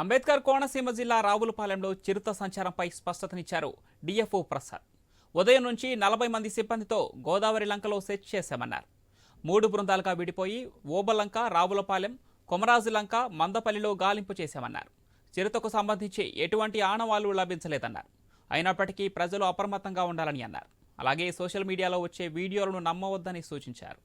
అంబేద్కర్ కోనసీమ జిల్లా రావులపాలెంలో చిరుత సంచారంపై స్పష్టతనిచ్చారు డిఎఫ్ఓ ప్రసాద్. ఉదయం నుంచి నలభై మంది సిబ్బందితో గోదావరి లంకలో సెర్చ్ చేశామన్నారు. మూడు బృందాలుగా విడిపోయి ఓబలంక రావులపాలెం కొమరాజు లంక మందపల్లిలో గాలింపు చేశామన్నారు. చిరుతకు సంబంధించి ఎటువంటి ఆనవాళ్ళు లభించలేదన్నారు. అయినప్పటికీ ప్రజలు అప్రమత్తంగా ఉండాలని అన్నారు. అలాగే సోషల్ మీడియాలో వచ్చే వీడియోలను నమ్మవద్దని సూచించారు.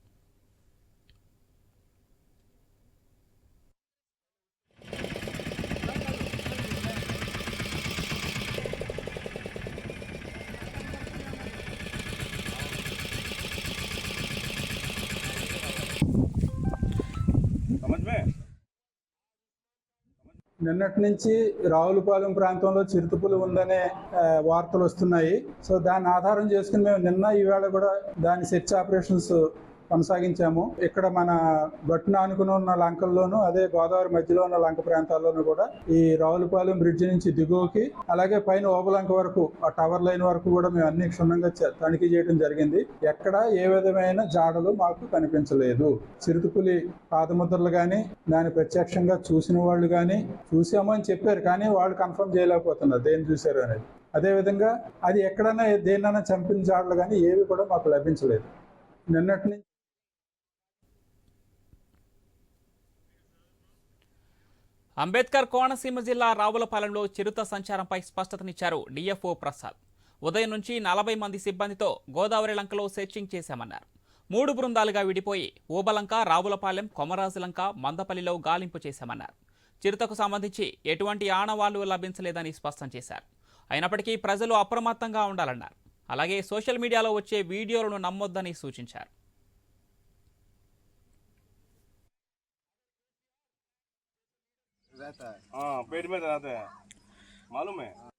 నిన్నటి నుంచి రావులపాలెం ప్రాంతంలో చిరుతపులు ఉందనే వార్తలు వస్తున్నాయి. సో దాన్ని ఆధారం చేసుకుని మేము నిన్న ఈవేళ కూడా దాని సెర్చ్ ఆపరేషన్స్ కొనసాగించాము. ఇక్కడ మన గట్టున ఆనుకుని ఉన్న లంకల్లోనూ అదే గోదావరి మధ్యలో ఉన్న లంక ప్రాంతాల్లోనూ కూడా ఈ రావులపాలెం బ్రిడ్జ్ నుంచి దిగువకి అలాగే పైన ఓబలంక వరకు ఆ టవర్ లైన్ వరకు కూడా మేము అన్ని క్షుణ్ణంగా తనిఖీ చేయడం జరిగింది. ఎక్కడ ఏ విధమైన జాడలు మాకు కనిపించలేదు. చిరుతపులి పాదముద్రలు కానీ దాన్ని ప్రత్యక్షంగా చూసిన వాళ్ళు కానీ చూసాము అని చెప్పారు కానీ వాళ్ళు కన్ఫర్మ్ చేయలేకపోతున్నారు దేన్ని చూశారు అనేది. అదేవిధంగా అది ఎక్కడైనా దేన్నైనా చంపిన జాడలు కానీ ఏవి కూడా మాకు లభించలేదు. నిన్నటి నుంచి అంబేద్కర్ కోనసీమ జిల్లా రావులపాలెంలో చిరుత సంచారంపై స్పష్టతనిచ్చారు డిఎఫ్ఓ ప్రసాద్. ఉదయం నుంచి నలభై మంది సిబ్బందితో గోదావరి లంకలో సెర్చింగ్ చేశామన్నారు. మూడు బృందాలుగా విడిపోయి ఊబలంక రావులపాలెం కొమరాజులంక మందపల్లిలో గాలింపు చేశామన్నారు. చిరుతకు సంబంధించి ఎటువంటి ఆనవాళ్ళు లభించలేదని స్పష్టం చేశారు. అయినప్పటికీ ప్రజలు అప్రమత్తంగా ఉండాలన్నారు. అలాగే సోషల్ మీడియాలో వచ్చే వీడియోలను నమ్మొద్దని సూచించారు. हाँ। पेट में रहते हैं। मालूम है?